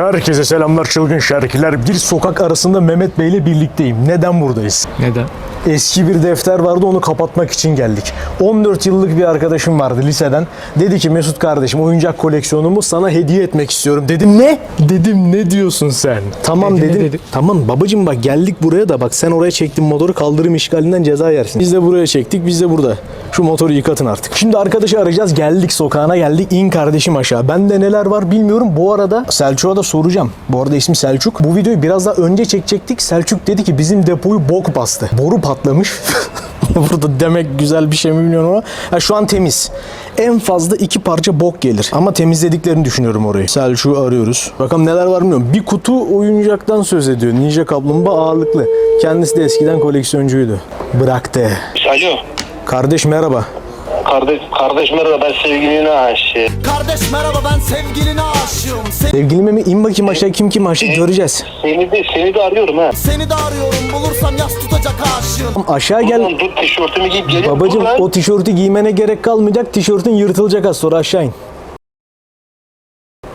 Herkese selamlar çılgın şarkılar. Bir sokak arasında Mehmet Bey ile birlikteyim. Neden buradayız? Neden? Eski bir defter vardı onu kapatmak için geldik. 14 yıllık bir arkadaşım vardı liseden. Dedi ki Mesut kardeşim oyuncak koleksiyonumu sana hediye etmek istiyorum. Dedim ne? Dedim ne diyorsun sen? Tamam Dedi, ne dedim. dedi? Tamam babacım bak geldik buraya da bak sen oraya çektin motoru kaldırım işgalinden ceza yersin. Biz de buraya çektik biz de burada. Şu motoru yıkatın artık. Şimdi arkadaşı arayacağız. Geldik sokağına geldik. İn kardeşim aşağı. Bende neler var bilmiyorum. Bu arada Selçuk'a da soracağım. Bu arada ismi Selçuk. Bu videoyu biraz daha önce çekecektik. Selçuk dedi ki bizim depoyu bok bastı. Boru patlamış. Burada demek güzel bir şey mi bilmiyorum ama ha, şu an temiz. En fazla iki parça bok gelir. Ama temizlediklerini düşünüyorum orayı. Selçuk'u arıyoruz. Bakalım neler var bilmiyorum. Bir kutu oyuncaktan söz ediyor. Ninja kaplumbağa ağırlıklı. Kendisi de eskiden koleksiyoncuydu. Bıraktı. Alo. Kardeş merhaba. Kardeş, kardeş merhaba ben sevgiline aşık. Kardeş merhaba ben sevgiline aşığım Se- Sevgilime mi? İn bakayım aşağı kim kim aşık göreceğiz. Seni de, seni de arıyorum ha. Seni de arıyorum bulursam yas tutacak aşığım Aşağı gel. Ulan dur tişörtümü giyip gelip Babacım o tişörtü giymene gerek kalmayacak. Tişörtün yırtılacak az sonra aşağı in.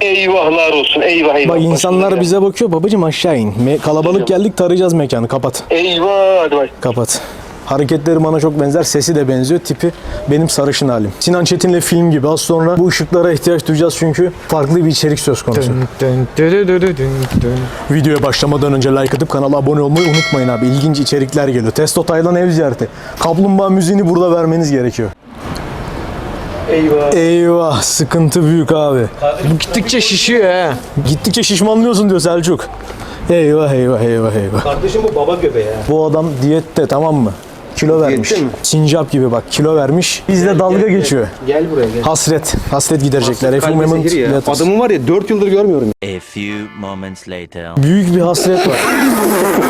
Eyvahlar olsun eyvah eyvah. Bak insanlar Başına bize bakıyor. Babacım aşağı in. Me- kalabalık geldik tarayacağız mekanı. Kapat. Eyvah hadi bak. Kapat. Hareketleri bana çok benzer. Sesi de benziyor. Tipi benim sarışın halim. Sinan Çetin'le film gibi. Az sonra bu ışıklara ihtiyaç duyacağız çünkü farklı bir içerik söz konusu. Videoya başlamadan önce like atıp kanala abone olmayı unutmayın abi. İlginç içerikler geliyor. Testo Taylan ev ziyareti. Kaplumbağa müziğini burada vermeniz gerekiyor. Eyvah. Eyvah sıkıntı büyük abi. Bu gittikçe şişiyor he. Gittikçe şişmanlıyorsun diyor Selçuk. Eyvah eyvah eyvah eyvah. Kardeşim bu baba göbeği ya. Bu adam diyette tamam mı? Kilo vermiş. mi? Sincap gibi bak kilo vermiş. Bizle dalga geçiyor. Gel buraya gel. Hasret. Hasret giderecekler. Zehir ya. letters. Adamı var ya 4 yıldır görmüyorum. A few moments later. Büyük bir hasret var.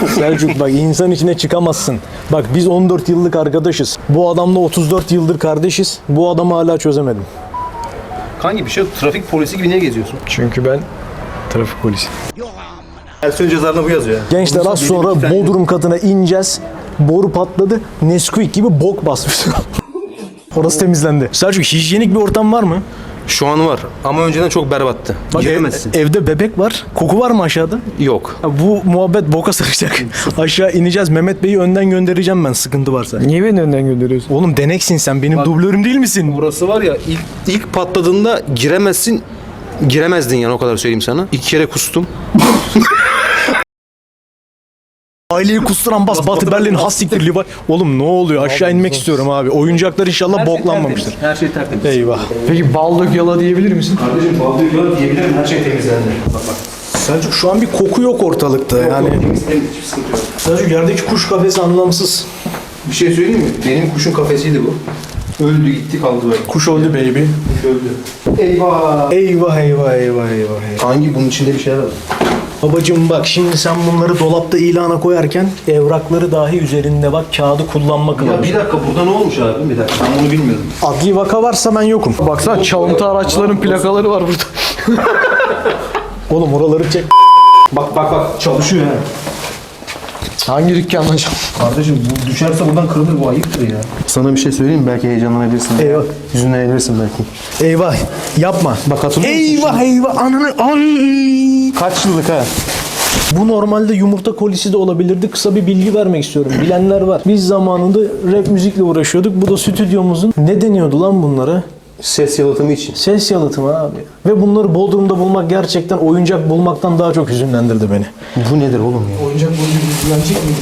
Selçuk bak insan içine çıkamazsın. Bak biz 14 yıllık arkadaşız. Bu adamla 34 yıldır kardeşiz. Bu adamı hala çözemedim. Kanki bir şey. Trafik polisi gibi niye geziyorsun? Çünkü ben trafik polisi. Versiyon cezarına bu yazıyor. Gençler az sonra Bodrum katına ineceğiz. Boru patladı. Nesquik gibi bok basmış. Orası temizlendi. Selçuk hijyenik bir ortam var mı? Şu an var ama önceden çok berbattı. Bak Giremezsin. ev- evde bebek var. Koku var mı aşağıda? Yok. Ya Bu muhabbet boka saracak. Aşağı ineceğiz. Mehmet Bey'i önden göndereceğim ben sıkıntı varsa. Niye beni önden gönderiyorsun? Oğlum deneksin sen. Benim dublörüm değil misin? Burası var ya ilk, ilk patladığında giremezsin. Giremezdin yani o kadar söyleyeyim sana. İki kere kustum. Aileyi kusturan bas Batı Berlin has siktir Levi. Oğlum ne oluyor? Aşağı inmek istiyorum abi. Oyuncaklar inşallah boklanmamıştır. Her şey tertemiz. Eyvah. Peki bal dök yala diyebilir misin? Kardeşim baldı yılan diyebilirim her şey temizlendi. Bak bak. Selçuk şu an bir koku yok ortalıkta yani. Temiz temiz hiçbir sıkıntı yok. Selçuk yerdeki kuş kafesi anlamsız. Bir şey söyleyeyim mi? Benim kuşun kafesiydi bu. Öldü gitti kaldı böyle. Kuş öldü baby. Öldü. Eyvah. Eyvah eyvah eyvah eyvah. eyvah. Hangi bunun içinde bir şeyler var? Babacım bak şimdi sen bunları dolapta ilana koyarken evrakları dahi üzerinde bak kağıdı kullanma Ya kılavuzu. bir dakika burada ne olmuş abi? Bir dakika ben bunu bilmiyordum. Adli vaka varsa ben yokum. Baksana çalıntı araçların plakaları var burada. Oğlum oraları çek. Bak bak bak çalışıyor ha. Hangi dükkandan çal? Kardeşim bu düşerse buradan kırılır bu ayıptır ya. Sana bir şey söyleyeyim mi? Belki heyecanlanabilirsin. Eyvah. Yüzünden eğilirsin belki. Eyvah yapma. Bak hatırlıyor musun? Eyvah eyvah ananı ay. Kaç yıllık ha? Bu normalde yumurta kolisi de olabilirdi. Kısa bir bilgi vermek istiyorum. Bilenler var. Biz zamanında rap müzikle uğraşıyorduk. Bu da stüdyomuzun ne deniyordu lan bunlara? Ses yalıtımı için. Ses yalıtımı abi. Ve bunları Bodrum'da bulmak gerçekten oyuncak bulmaktan daha çok hüzünlendirdi beni. Bu nedir oğlum ya?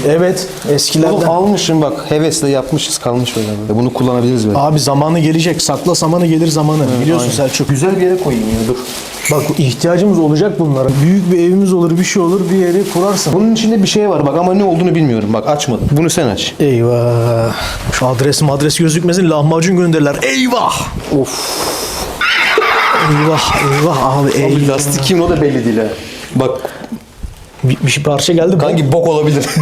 Evet eskilerden. Oğlum almışım bak hevesle yapmışız kalmış böyle. böyle. Bunu kullanabiliriz böyle. Abi zamanı gelecek. Sakla zamanı gelir zamanı. Biliyorsun Selçuk. Güzel bir yere koyayım ya dur. Bak ihtiyacımız olacak bunlara. Büyük bir evimiz olur, bir şey olur, bir yeri kurarsın. Bunun içinde bir şey var bak ama ne olduğunu bilmiyorum. Bak açmadım. Bunu sen aç. Eyvah. Şu adres adres gözükmesin lahmacun gönderirler. Eyvah. Of. Eyvah eyvah abi eyvah. Abi lastik kimin o da belli değil ha. Bak Bir, bir şey parça geldi. Bak. hangi bok olabilir?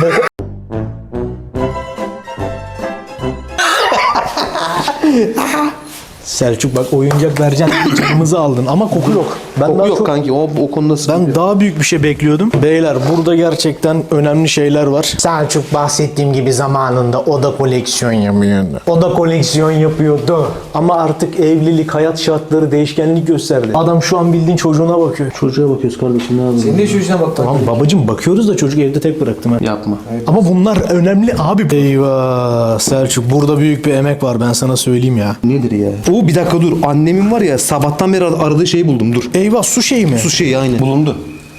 Selçuk bak oyuncak vereceksin canımızı aldın ama koku yok. Ben Koku daha yok çok- kanki o, o konuda sıkıntı Ben yok. daha büyük bir şey bekliyordum. Beyler burada gerçekten önemli şeyler var. Selçuk bahsettiğim gibi zamanında o da koleksiyon yapıyordu. O da koleksiyon yapıyordu. Ama artık evlilik, hayat şartları değişkenlik gösterdi. Adam şu an bildiğin çocuğuna bakıyor. Çocuğa bakıyoruz kardeşim ne yapalım? Senin de çocuğuna bak. Tamam babacım bakıyoruz da çocuk evde tek bıraktım. ha. Yapma. Ama bunlar önemli abi. Eyvah Selçuk burada büyük bir emek var ben sana söyleyeyim ya. Nedir ya? O bir dakika dur. Annemin var ya sabahtan beri ar- aradığı şeyi buldum dur. Eyvah su şeyi mi? Su şeyi aynı. Bulundu.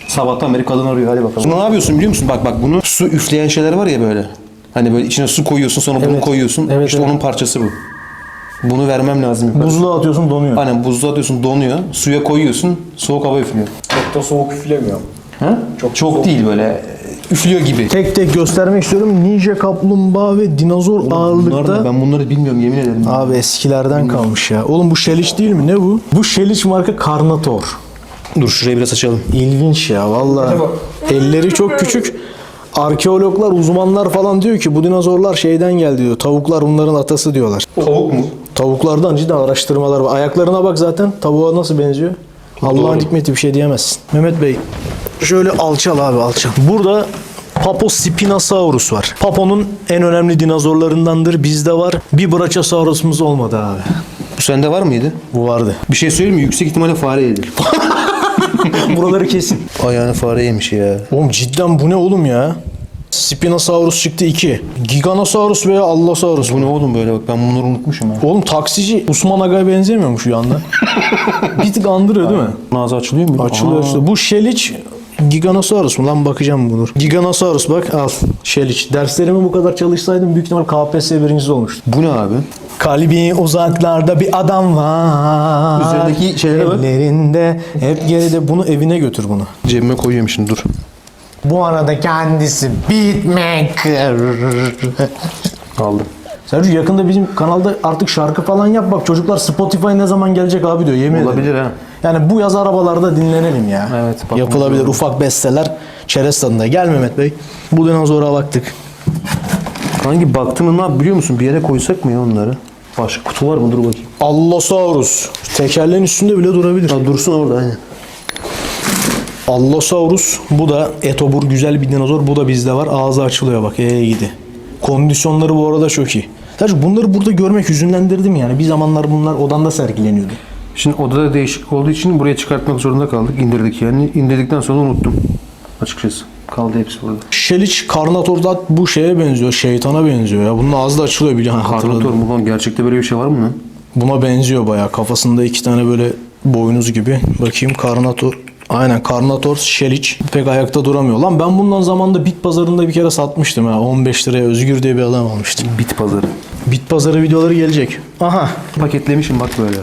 Sabahtan beri kadın arıyor hadi bakalım. Ne yapıyorsun biliyor musun? Bak bak bunu su üfleyen şeyler var ya böyle. Hani böyle içine su koyuyorsun sonra bunu Evet. koyuyorsun. Evet, işte evet. onun parçası bu. Bunu vermem lazım. yukarı. Buzluğa atıyorsun donuyor. Aynen buzluğa atıyorsun donuyor. Suya koyuyorsun soğuk hava üflüyor. Çok da soğuk üflemiyor. Ha? Çok, çok değil böyle üflüyor gibi. Tek tek göstermek istiyorum. Ninja kaplumbağa ve dinozor Bunlar ağırlıkta. ne? Ben bunları bilmiyorum yemin ederim. Abi eskilerden kalmış ya. Oğlum bu Şeliç değil mi? Ne bu? Bu Şeliç marka Karnator. Dur şurayı biraz açalım. İlginç ya vallahi. Elleri çok küçük. Arkeologlar, uzmanlar falan diyor ki bu dinozorlar şeyden geldi diyor. Tavuklar bunların atası diyorlar. Tavuk mu? Tavuklardan cidden araştırmalar var. Ayaklarına bak zaten. Tavuğa nasıl benziyor? Allah'ın hikmeti bir şey diyemezsin. Mehmet Bey şöyle alçal abi alçal. Burada Papo Spinosaurus var. Papo'nun en önemli dinozorlarındandır. Bizde var. Bir Brachiosaurus'umuz olmadı abi. Bu sende var mıydı? Bu vardı. Bir şey söyleyeyim mi? Yüksek ihtimalle fare yedi. Buraları kesin. Ayağını fare yemiş ya. Oğlum cidden bu ne oğlum ya? Spinosaurus çıktı 2. Giganosaurus veya Allosaurus. Bu ne oğlum böyle bak ben bunları unutmuşum ya. Oğlum taksici Osman Aga'ya benzemiyor mu şu anda? bir tık andırıyor değil mi? Ağzı açılıyor mu? Açılıyor işte. Bu Şeliç Giganosaurus mu? Lan bakacağım bunu. Giganosaurus bak al. Şeliç. Derslerimi bu kadar çalışsaydım büyük ihtimal KPSS birincisi olmuştu. Bu ne abi? Kalbi uzaklarda bir adam var. Üzerindeki şeylere bak. Ellerinde hep geride. Bunu evine götür bunu. Cebime koyuyorum şimdi dur. Bu arada kendisi beatmaker. Aldım. Selçuk yakında bizim kanalda artık şarkı falan yap bak çocuklar Spotify ne zaman gelecek abi diyor yemin ederim. Olabilir ha. Yani bu yaz arabalarda dinlenelim ya. Evet, bakmak Yapılabilir ufak besteler çerez tadında. Gel Mehmet Bey. Bu dinozora baktık. Hangi baktığını ne yap biliyor musun? Bir yere koysak mı ya onları? Başka kutu var mı? Dur bakayım. Allosaurus. Tekerleğin üstünde bile durabilir. Ha, dursun orada aynen. Allosaurus. Bu da etobur güzel bir dinozor. Bu da bizde var. Ağzı açılıyor bak. Ee gidi. Kondisyonları bu arada çok iyi. Selçuk bunları burada görmek hüzünlendirdim yani. Bir zamanlar bunlar odanda sergileniyordu. Şimdi odada değişiklik olduğu için buraya çıkartmak zorunda kaldık. İndirdik yani. İndirdikten sonra unuttum. Açıkçası. Kaldı hepsi burada. Şeliç Karnator'da bu şeye benziyor. Şeytana benziyor ya. Bunun ağzı da açılıyor biliyorsun. Karnator hatırladım. mu lan? Gerçekte böyle bir şey var mı lan? Buna benziyor bayağı. Kafasında iki tane böyle boynuz gibi. Bakayım Karnator. Aynen Karnator Şeliç pek ayakta duramıyor. Lan ben bundan zamanda bit pazarında bir kere satmıştım ha. 15 liraya Özgür diye bir adam almıştım. Bit pazarı. Bit pazarı videoları gelecek. Aha. Paketlemişim bak böyle.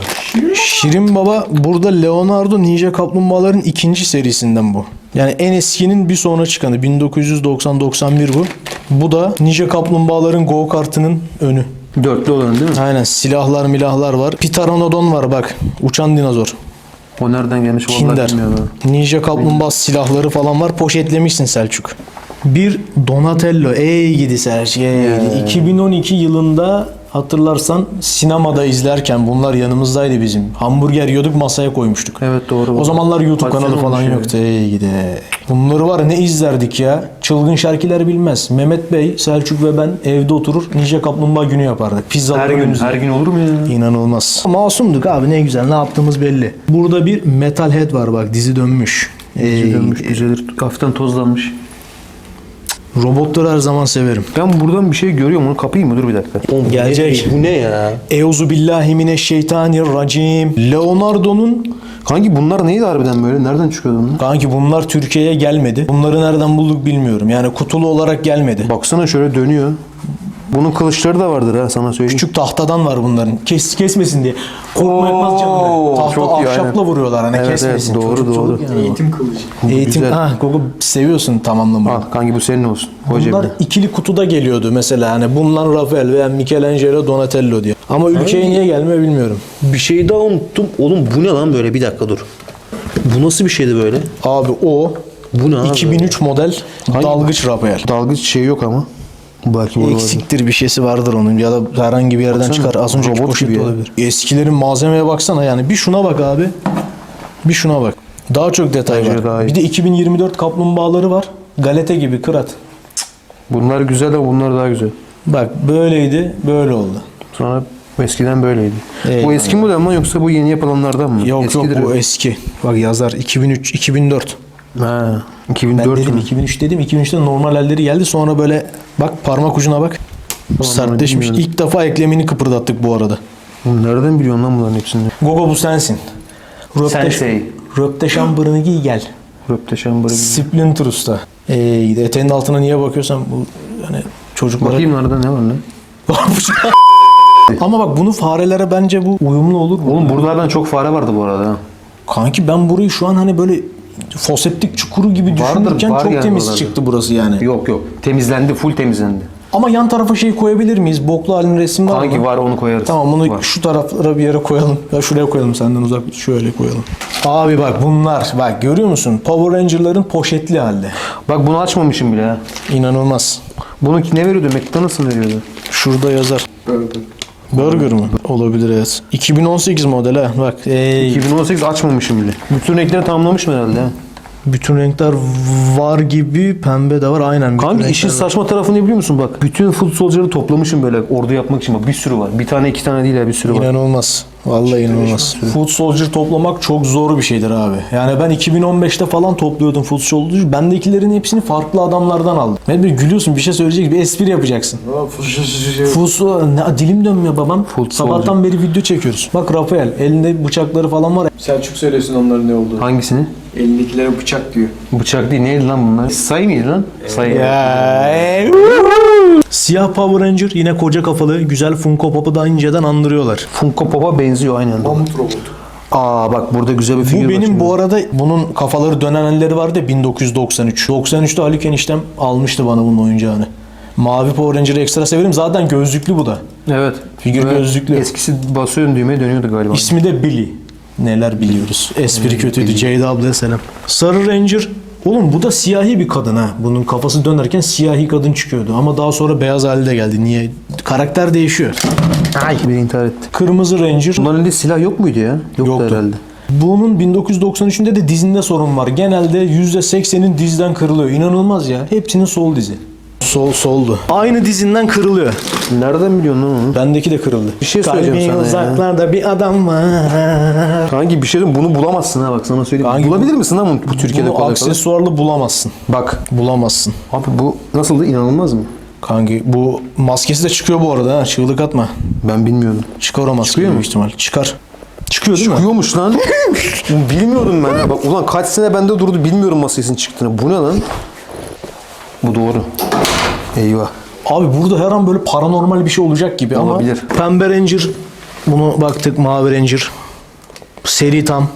Şirin Baba burada Leonardo Ninja Kaplumbağaların ikinci serisinden bu. Yani en eskinin bir sonra çıkanı 1990-91 bu. Bu da Ninja Kaplumbağaların go kartının önü. Dörtlü olan değil mi? Aynen silahlar milahlar var. Pteranodon var bak. Uçan dinozor. O nereden gelmiş vallahi Kinder. bilmiyorum. Ninja kaplumbağa silahları falan var. Poşetlemişsin Selçuk. Bir Donatello. Ey gidi Selçuk. Ey gidi. 2012 yılında hatırlarsan sinemada izlerken bunlar yanımızdaydı bizim. Hamburger yiyorduk masaya koymuştuk. Evet doğru. O zamanlar YouTube Kaç kanalı falan olmuş yoktu. Ey gidi. Bunları var ne izlerdik ya. Çılgın şarkiler bilmez. Mehmet Bey, Selçuk ve ben evde oturur Ninja Kaplumbağa günü yapardık. Pizzalar Her gün, her gün olur mu ya? İnanılmaz. Masumduk abi ne güzel ne yaptığımız belli. Burada bir Metalhead var bak dizi dönmüş. Ey, Dönmüş güzeldir. Hafiften tozlanmış. Robotları her zaman severim. Ben buradan bir şey görüyorum onu kapayım mı? Dur bir dakika. Oğlum, Gelecek. Bu ne ya? Euzu billahi mineşşeytanirracim. Leonardo'nun Kanki bunlar neydi harbiden böyle? Nereden çıkıyordu bunlar? Kanki bunlar Türkiye'ye gelmedi. Bunları nereden bulduk bilmiyorum. Yani kutulu olarak gelmedi. Baksana şöyle dönüyor. Bunun kılıçları da vardır ha sana söyleyeyim. Küçük tahtadan var bunların. Kes, kesmesin diye. Korkma yapmaz canını. Tahta çok iyi, ahşapla aynen. vuruyorlar hani Evet, kesmesin. evet, doğru, Çocuk, doğru. yani. Eğitim kılıcı. Eğitim. güzel. Ha, Gogo seviyorsun tamamlamayı. Al kanki bu senin olsun. Bunlar cebine. ikili kutuda geliyordu mesela hani bundan Rafael veya Michelangelo Donatello diye. Ama ülkeye niye gelmiyor bilmiyorum. Bir şey daha unuttum. Oğlum bu ne lan böyle? Bir dakika dur. Bu nasıl bir şeydi böyle? Abi o Bu ne abi? 2003 model Hangi- dalgıç Rafael. Dalgıç şey yok ama. Belki burada Eksiktir bir şeysi vardır onun ya da herhangi bir yerden Baksana, çıkar. Az önceki robot poşet gibi ya. olabilir. Eskilerin malzemeye baksana yani bir şuna bak abi. Bir şuna bak. Daha çok detay Bence var. daha iyi. Bir de 2024 kaplumbağaları var. Galete gibi kırat. Bunlar güzel ama bunlar daha güzel. Bak böyleydi, böyle oldu. Sonra eskiden böyleydi. Evet. bu eski model mi yoksa bu yeni yapılanlardan mı? Yok Eskidir yok bu eski. Bak yazar 2003, 2004. Ha, Ben 2004 dedim mü? 2003 dedim. 2003'te normal elleri geldi. Sonra böyle bak parmak ucuna bak. Sertleşmiş. bilmiyorum. İlk defa eklemini kıpırdattık bu arada. Oğlum Nereden biliyorsun lan bunların hepsini? Gogo bu sensin. Röpte, Sensei. Röpte şambırını giy gel. Röpte şambırı gibi. Splinter Usta. Ee, eteğinin altına niye bakıyorsan bu hani çocuklara... Bakayım nerede ne var ne? Ama bak bunu farelere bence bu uyumlu olur mu? Oğlum buralardan çok fare vardı bu arada. Kanki ben burayı şu an hani böyle foseptik çukuru gibi Vardır, düşünürken var çok yani temiz buralarda. çıktı burası yani. Yok yok. Temizlendi, full temizlendi. Ama yan tarafa şey koyabilir miyiz? Boklu halin resim var Hangi mı? var onu koyarız. Tamam bunu Var. şu taraflara bir yere koyalım. Ya şuraya koyalım senden uzak şöyle koyalım. Abi bak bunlar bak görüyor musun? Power Ranger'ların poşetli halde. Bak bunu açmamışım bile ha. İnanılmaz. Bunu ne veriyordu? McDonald's mı veriyordu? Şurada yazar. Burger. Burger mı? Olabilir evet. 2018 model ha. Bak ey, 2018 açmamışım bile. Bütün renkleri tamamlamışım herhalde ha. Bütün renkler var gibi pembe de var aynen. bütün Kanka renkler işin var. saçma tarafı ne biliyor musun bak? Bütün foot soldier'ı toplamışım böyle ordu yapmak için bak bir sürü var. Bir tane iki tane değil ya bir sürü var. İnanılmaz. Vallahi inanılmaz. Foot Soldier toplamak çok zor bir şeydir abi. Yani ben 2015'te falan topluyordum Foot Soldier. Bendekilerin hepsini farklı adamlardan aldım. Ne bir gülüyorsun bir şey söyleyecek bir espri yapacaksın. Foot Sol- ne, dilim dönmüyor babam. Foot Sabahtan beri video çekiyoruz. Bak Rafael elinde bıçakları falan var. Selçuk söylesin onların ne olduğunu. Hangisini? Elindekilere bıçak diyor. Bıçak değil neydi lan bunlar? Say mıydı lan? Say. Ya, ey, Siyah Power Ranger yine koca kafalı güzel Funko Pop'u da inceden andırıyorlar. Funko Pop'a benziyor aynen. Mamut robotu. Aa bak burada güzel bir figür Bu benim bu arada bunun kafaları dönen elleri vardı ya 1993. 93'te Haluk eniştem almıştı bana bunun oyuncağını. Mavi Power Ranger'ı ekstra severim. Zaten gözlüklü bu da. Evet. Figür Evet. gözlüklü. Eskisi basıyorsun düğmeye dönüyordu galiba. İsmi de Billy. Neler biliyoruz. Espri kötüydü. Ceyda ablaya selam. Sarı Ranger. Oğlum bu da siyahi bir kadın ha. Bunun kafası dönerken siyahi kadın çıkıyordu. Ama daha sonra beyaz halde geldi. Niye? Karakter değişiyor. Ay bir intihar etti. Kırmızı Ranger. Bunların elinde silah yok muydu ya? Yoktu, Yoktu. herhalde. Bunun 1993'ünde de dizinde sorun var. Genelde %80'in dizden kırılıyor. İnanılmaz ya. Hepsinin sol dizi. Sol soldu. Aynı dizinden kırılıyor. Nereden biliyorsun lan onu? Bendeki de kırıldı. Bir şey söyleyeceğim Kalbin sana ya. uzaklarda bir adam var. Kanki bir şey diyeyim, bunu bulamazsın ha bak sana söyleyeyim. Kanki Bulabilir misin lan bunu bu Türkiye'de Bunu kolay kolay? aksesuarlı bulamazsın. Bak Bulamazsın. abi bu nasıldı inanılmaz mı? Kanki bu maskesi de çıkıyor bu arada ha. Çığlık atma. Ben bilmiyordum. Çıkar o maskeyi Çıkıyor mu? ihtimal. Çıkar. Çıkıyor değil mi? Çıkıyormuş lan. Bilmiyordum ben. ya. Bak ulan kaç sene bende durdu bilmiyorum maskesinin çıktığını. Bu ne lan? Bu doğru. Eyvah. Abi burada her an böyle paranormal bir şey olacak gibi Olabilir. ama Pembe Ranger bunu baktık Mavi Ranger seri tam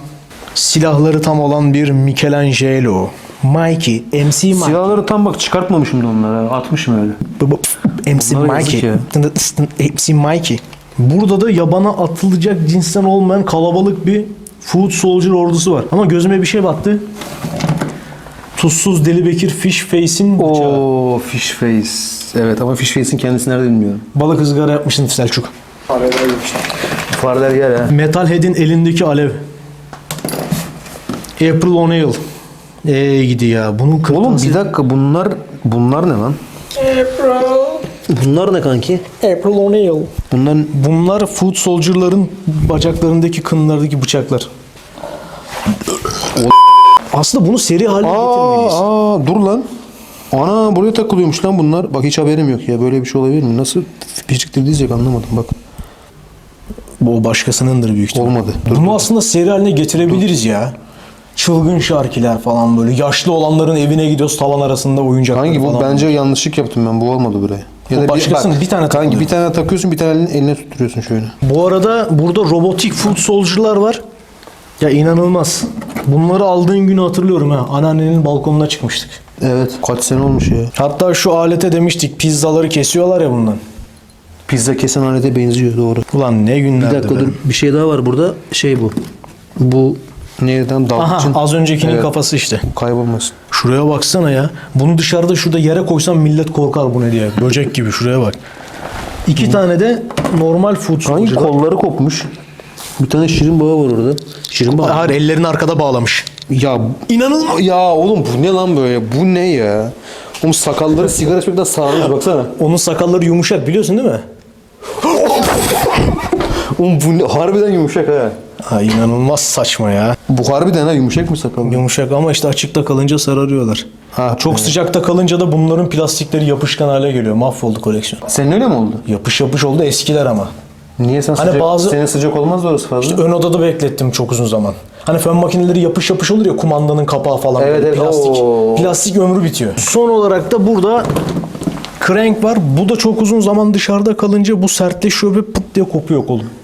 silahları tam olan bir Michelangelo Mikey MC Mikey Silahları tam bak çıkartmamışım da onları. ha. Atmışım öyle. Bu- bu- MC Bunlar yazık Mikey ya. MC Mikey Burada da yabana atılacak cinsten olmayan kalabalık bir Food Soldier ordusu var. Ama gözüme bir şey battı. Tuzsuz Deli Bekir Fish Face'in bıçağı. Oo fish face. Evet ama fish face'in kendisi nerede bilmiyorum. Balık ızgara yapmışsın Selçuk. Farder yer ha. Metalhead'in elindeki alev. April O'Neil. Eee gidi ya. Bunun Oğlum bir dakika bunlar bunlar ne lan? Bunlar ne kanki? April O'Neil. Bunlar Bunlar Food Soldier'ların bacaklarındaki kınlardaki bıçaklar. Aslında bunu seri haline getirmeliyiz. Aa, aa dur lan. Ana buraya takılıyormuş lan bunlar. Bak hiç haberim yok ya. Böyle bir şey olabilir mi? Nasıl biriktirdiysek anlamadım bak. Bu o başkasınındır büyük ihtimal. Olmadı. Bunu aslında seri haline getirebiliriz ya. Çılgın şarkiler falan böyle. Yaşlı olanların evine gidiyoruz tavan arasında oyuncaklar Hangi bu? falan. Bence yanlışlık yaptım ben. Bu olmadı buraya. Ya Bu başkasının bir tane Kanki bir tane takıyorsun bir tane elin- eline tutturuyorsun şöyle. Bu arada burada robotik food soldier'lar var. Ya inanılmaz. Bunları aldığın günü hatırlıyorum ha. Anneannenin balkonuna çıkmıştık. Evet. Kaç sene olmuş ya. Hatta şu alete demiştik pizzaları kesiyorlar ya bundan. Pizza kesen alete benziyor doğru. Ulan ne Bir günlerdi dakika be. dur. Bir şey daha var burada. Şey bu. Bu Nereden Aha dalgıçın az öncekinin Evet. kafası işte. kaybolmasın. Şuraya baksana ya. Bunu dışarıda şurada yere koysam millet korkar bu ne diye. Böcek gibi şuraya bak. İki tane de normal Hangi kolları kopmuş? Bir tane şirin bağı var orada. Şirin bağı. Hayır ellerini arkada bağlamış. Ya İnanılmaz. ya oğlum bu ne lan böyle? Bu ne ya? Oğlum sakalları sigara içmekten sararmış baksana. Onun sakalları yumuşak biliyorsun değil mi? Oğlum bu ne? harbiden yumuşak ha. Ha, inanılmaz saçma ya. Bu harbiden ha yumuşak mı sakal? Yumuşak ama işte açıkta kalınca sararıyorlar. Ha, Çok sıcakta kalınca da bunların plastikleri yapışkan hale geliyor. Mahvoldu koleksiyon. Senin öyle mi oldu? Yapış yapış oldu eskiler ama. Niye sen Hani sıcak, bazı- senin sıcak olmaz da orası fazla? Ön odada beklettim çok uzun zaman. Hani fön makineleri yapış yapış olur ya kumandanın kapağı falan. Evet, böyle evet, Plastik. oo. Plastik ömrü bitiyor. Son olarak da burada crank var. Bu da çok uzun zaman dışarıda kalınca bu sertleşiyor ve pıt diye kopuyor kolum.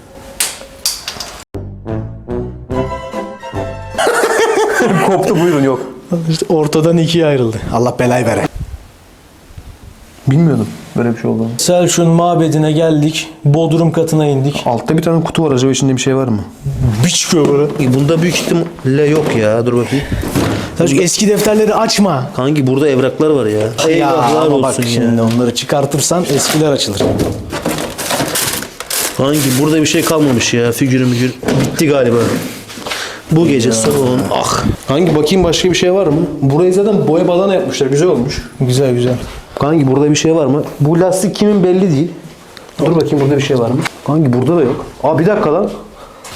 Koptu buyurun yok. İşte ortadan ikiye ayrıldı. Allah belayı vere. Bilmiyordum böyle bir şey olduğunu. Selçuk'un mabedine geldik. Bodrum katına indik. Altta bir tane kutu var acaba içinde bir şey var mı? Bir çıkıyor böyle. Bunda büyük ihtimalle yok ya. Dur bakayım. Selçuk eski defterleri açma. Hangi burada evraklar var ya. Ya Eyvahlar ama bak olsun ya. şimdi onları çıkartırsan eskiler açılır. Hangi burada bir şey kalmamış ya. Figür mügür. Bitti galiba. Bu gece son. Ah. Hangi bakayım başka bir şey var mı? Burayı zaten boya badana yapmışlar. Güzel olmuş. Güzel güzel. Hangi burada bir şey var mı? Bu lastik kimin belli değil. Dur bakayım burada bir şey var mı? Hangi burada da yok. Aa bir dakika lan.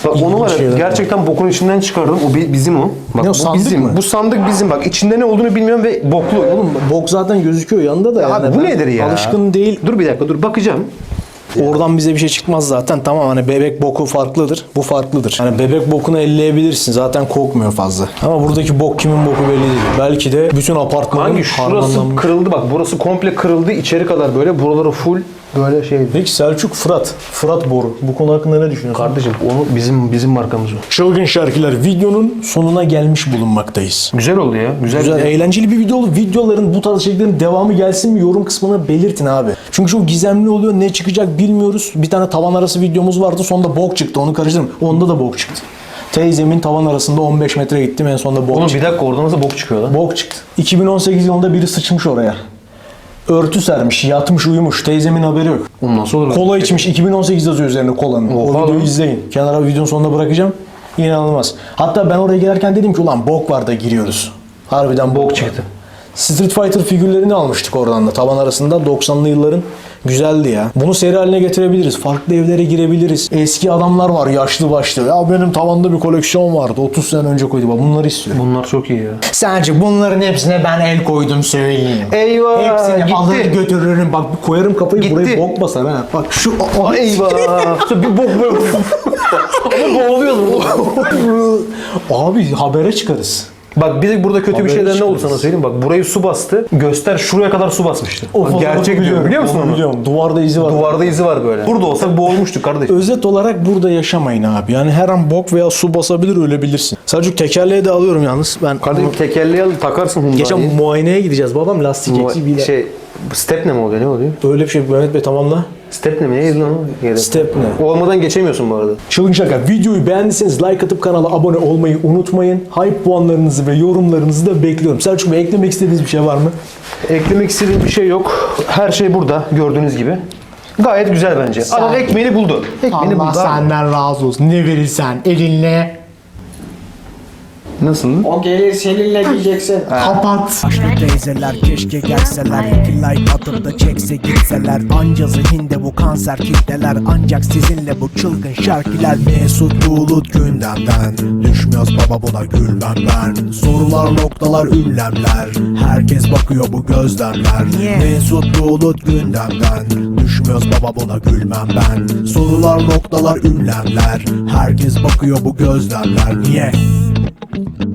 Bak onu var ya şeyler gerçekten bokun içinden çıkardım. O bi- bizim o. Bak Ne o, bu sandık bizim. mı? Bu sandık bizim. Bak içinde ne olduğunu bilmiyorum ve boklu. Oğlum bok zaten gözüküyor yanında da. Abi yani bu ben nedir ya? Alışkın değil. Dur bir dakika dur bakacağım. Oradan bize bir şey çıkmaz zaten. Tamam hani bebek boku farklıdır. Bu farklıdır. Hani bebek bokunu elleyebilirsin. Zaten kokmuyor fazla. Ama buradaki bok kimin boku belli değil. Belki de bütün apartmanın Hangi şurası harmanlanmış. kırıldı bak burası komple kırıldı içeri kadar böyle buraları full böyle şey. Peki Selçuk Fırat. Fırat boru. Bu konu hakkında ne düşünüyorsun? Kardeşim onu bizim bizim markamız o. Çılgın şarkılar videonun sonuna gelmiş bulunmaktayız. Güzel oldu ya. Güzel. Güzel, eğlenceli bir video oldu. Videoların bu tarz şeylerin devamı gelsin mi yorum kısmına belirtin abi. Çünkü çok gizemli oluyor. Ne çıkacak bilmiyoruz. Bir tane tavan arası videomuz vardı. Sonunda bok çıktı. Onu karıştırdım. Onda da bok çıktı. Teyzemin tavan arasında 15 metre gittim. En sonunda bok Oğlum çıktı. bir dakika orada nasıl bok çıkıyor lan? Bok çıktı. 2018 yılında biri sıçmış oraya. Örtü sermiş, yatmış, uyumuş. Teyzemin haberi yok. Oğlum nasıl olur? Kola içmiş. 2018 yazıyor üzerinde kolanın. o Oha videoyu lan. izleyin. Kenara videonun sonunda bırakacağım. İnanılmaz. Hatta ben oraya gelirken dedim ki ulan bok var da giriyoruz. Harbiden bok çıktı. Street Fighter figürlerini almıştık oradan da. Tavan arasında 90'lı yılların güzeldi ya. Bunu seri haline getirebiliriz. Farklı evlere girebiliriz. Eski adamlar var yaşlı başlı. Ya benim tavanda bir koleksiyon vardı. 30 sene önce koydum. Bak Bunları istiyorum. Bunlar çok iyi ya. Sadece bunların hepsine ben el koydum söyleyeyim. Eyvah Hepsini gitti. alır götürürüm. Bak bir koyarım kafayı Gitti. burayı bok basar ha. Bak şu o, Eyvah. bir bok böyle. Ama boğuluyoruz. Abi habere çıkarız. Bak bir de burada kötü bir Haberi şeyler ne oldu sana söyleyeyim. Bak burayı su bastı. Göster şuraya kadar su basmıştı. O Bak, gerçek diyorum biliyor musun onu? Biliyorum. Duvarda izi var. Duvarda izi var böyle. Burada olsak boğulmuştuk kardeşim. Özet olarak burada yaşamayın abi. Yani her an bok veya su basabilir ölebilirsin. Selçuk tekerleği de alıyorum yalnız. Ben Kardeşim tekerleği al takarsın Hyundai'yi. geçen muayeneye gideceğiz. Babam lastik eksiği Bu, şey step ne mi oluyor ne oluyor? Öyle bir şey Mehmet Bey tamamla. Step ne mi? Neydi lan o? Yere. Step ne? Olmadan geçemiyorsun bu arada. Çılgın şaka. Videoyu beğendiyseniz like atıp kanala abone olmayı unutmayın. Hype puanlarınızı ve yorumlarınızı da bekliyorum. Selçuk Bey eklemek istediğiniz bir şey var mı? Eklemek istediğim bir şey yok. Her şey burada gördüğünüz gibi. Gayet güzel bence. Adam ekmeğini buldu. Ekmeğini buldu. abi. razı olsun. Ne verirsen elinle Nasıl? O gelir seninle diyeceksin. kapat. Yaşlı teyzeler keşke gelseler. İki like atıp da çekse gitseler. Anca zihinde bu kanser kitleler. Ancak sizinle bu çılgın şarkılar Mesut Bulut gündemden. Düşmüyoruz baba buna gülmem ben. Sorular noktalar ünlemler. Herkes bakıyor bu gözlemler. Mesut Bulut gündemden. Düşmüyoruz baba buna gülmem ben. Sorular noktalar ünlemler. Herkes bakıyor bu gözlemler. Niye? Mm-hmm.